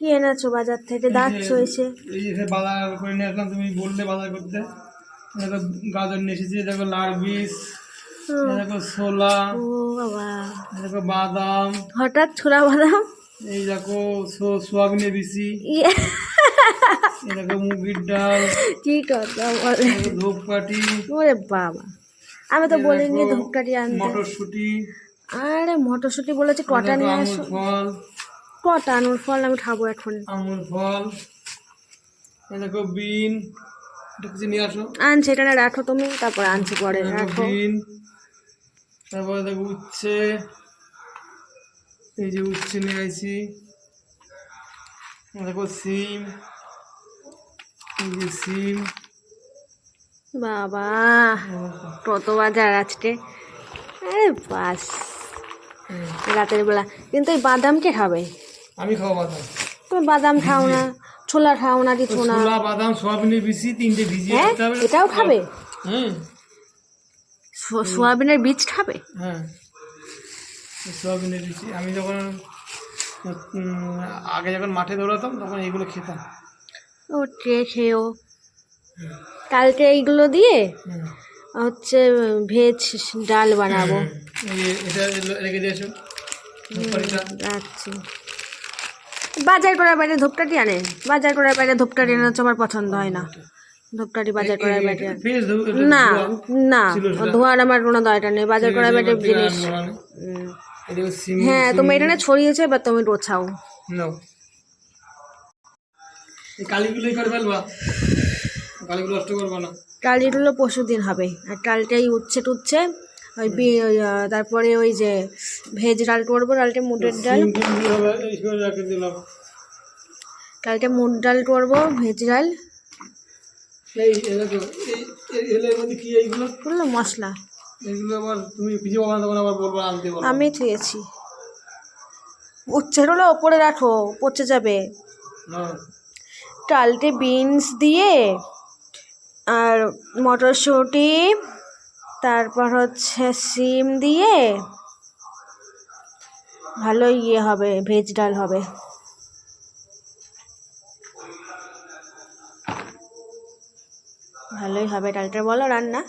কি এনেছো বাজার থেকে? দাঁতছো এসে এই যে বাজার করে নিয়ে আসলাম তুমি বললে বাজার করতে। দেখো গাজর নিয়ে এসেছি দেখো লাল বীজ দেখো ছোলা ও বাবা। দেখো বাদাম। হঠাৎ ছোড়া বাদাম? এই দেখো সো- সোয়াবিনের বিচি ইয়ে। এই দেখো মুগির ডাল কি কথা বলে? ধূপকাঠি। ওরে বাবা। আমি তো বলিনি ধূপকাঠি আনতে। মটরশুঁটি। আরে মটরশুঁটি বলেছে কটা নিয়ে আসো। ফল। কটা? আনুর ফল আমি খাব এখন। আঙুর ফল দেখো বিন এটা কিছু নিয়ে আসো। আনছি এটা রাখো তুমি তারপর আনছি পরে রাখো। বিন তারপরে দেখো উচ্ছে এই যে উচ্ছে নিয়ে আসি দেখো সিম এই যে সিম। বাবা কত বাজার আজকে। বাস। রাতের বেলা। কিন্তু এই বাদাম কে খাবে? আমি খাব বাদাম। তুমি বাদাম খাও না ছোলা খাও না কিছু না। ছোলা বাদাম সোয়াবিনের বিচি তিনটে ভিজিয়ে হ্যাঁ হবে। এটাও খাবে? হ্যাঁ সোয়াবিনের বীজ খাবে? হ্যাঁ। সোয়াবিনের বিচি আমি যখন আগে যখন মাঠে দৌড়াতাম তখন এইগুলো খেতাম। ও ট্রে খেয়েও? কালকে এইগুলো দিয়ে হচ্ছে ভেজ ডাল বানাবো। এটা রেখে দিয়েছ ধূপকাঠিটা। বাজার করার বাইরে ধূপকাঠি আনে। বাজার করার বাইরে ধূপকাঠি আনা হচ্ছে আমার পছন্দ হয় না। ধূপকাঠি বাজার করার বাইরে না না ধোয়ার আমার কোনো দরকার নেই। বাজার করার বাইরে জিনিস হ্যাঁ তুমি এটা না ছড়িয়েছে বা তুমি রোছাও নাও। এই কালিগুলোই করে ফেলবা। কালিগুলো নষ্ট করব না। কালিগুলো পরশু দিন হবে আর কালটাই উচ্ছে টুচ্ছে। ওই তারপরে ওই যে ভেজ ডাল করব ডালটা মুটের ডাল। কালকে মুগ ডাল করব ভেজ ডাল। মশলা। আমি থুয়েছি উচ্ছেগুলো ওপরে রাখো পচে যাবে। হ্যাঁ বিনস দিয়ে আর মটরশুঁটি তারপর হচ্ছে সিম দিয়ে ভালো ইয়ে হবে ভেজ ডাল হবে। ভালোই হবে ডালটা বলো রান্না।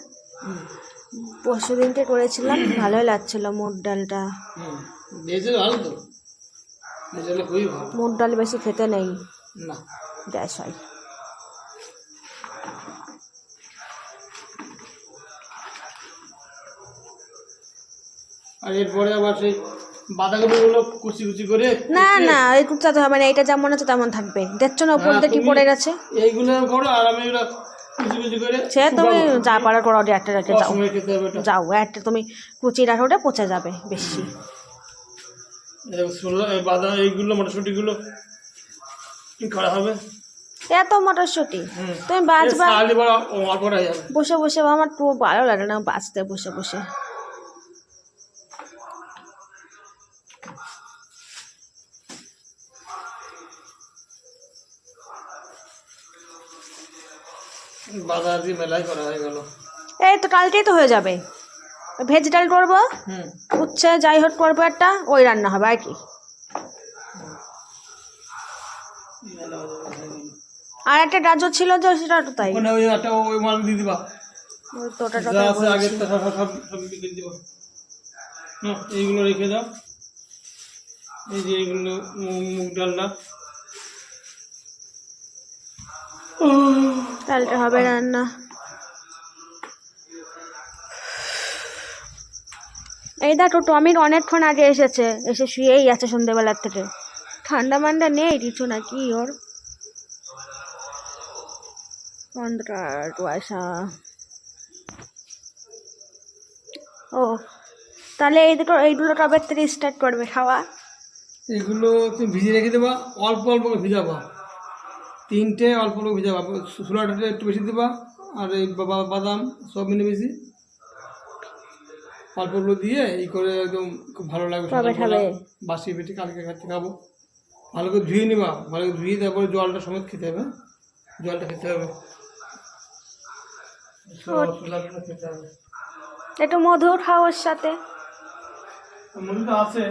পরশু দিনকে করেছিলাম ভালোই লাগছিল মুগ ডালটা। মুগ ডাল বেশি খেতে নেই। না। গ্যাস হয়। আর এরপরে আবার সেই বাঁধাকপিগুলো কুচি কুচি করে না না এই কুচাতে হবে না এটা যেমন আছে তেমন থাকবে। দেখছ না হ্যাঁ, কি পড়ে গেছে? এইগুলো করো আর আমি এগুলো সে তুমি যা পারো করো একটা রেখে যাও। যাও একটা তুমি কুচি রাখো ওটা পচে যাবে বেশি। বাদাম এইগুলো মটরশুঁটিগুলো কি করা হবে? এত মটরশুঁটি? তুমি যাবে। বসে বসে আমার তো ভালো লাগে না বাঁচতে বসে বসে। মেলাই করা হয়ে গেল। এই তো কালকেই তো হয়ে যাবে। ভেজ ডাল করব। হুম। উচ্ছে যাই হোক করব একটা ওই রান্না হবে আর কি। আর একটা গাজর ছিল যে সেটা তো তাই। ওখানে ওই একটা ওই মাল দিয়ে দিবা। ওই তো ওটা যা আছে আগের তা সব সব সব দিয়ে দিবা। না এইগুলো রেখে দাও। এই যে এইগুলো মুগ ডালটা হবে রান্না। এই দেখো টমির অনেকক্ষণ আগে এসেছে। এসে শুয়েই আছে সন্ধ্যেবেলার থেকে। ঠান্ডা মান্ডা নেই কিছু না কি ওর? অন্ধকার কুয়াশা। ও তাহলে এই দুটো এইগুলো কবে থেকে স্টার্ট করবে খাওয়া? এগুলো তুমি ভিজে রেখে দেবা অল্প অল্প ভিজাবা। তিনটে অল্প অল্প ভিজাবা ছোলাটা একটু বেশি দেবা আর এই বাদাম সব মিলে বেশি অল্প অল্প দিয়ে এই করে একদম খুব ভালো লাগবে বাসি পেটে কালকে খাতে খাব। ভালো করে ধুয়ে নিবা ভালো করে ধুয়ে তারপরে জলটা সমেত খেতে হবে হ্যাঁ? জলটা খেতে হবে। একটু মধু খাও ওর সাথে। মনে তো আছে।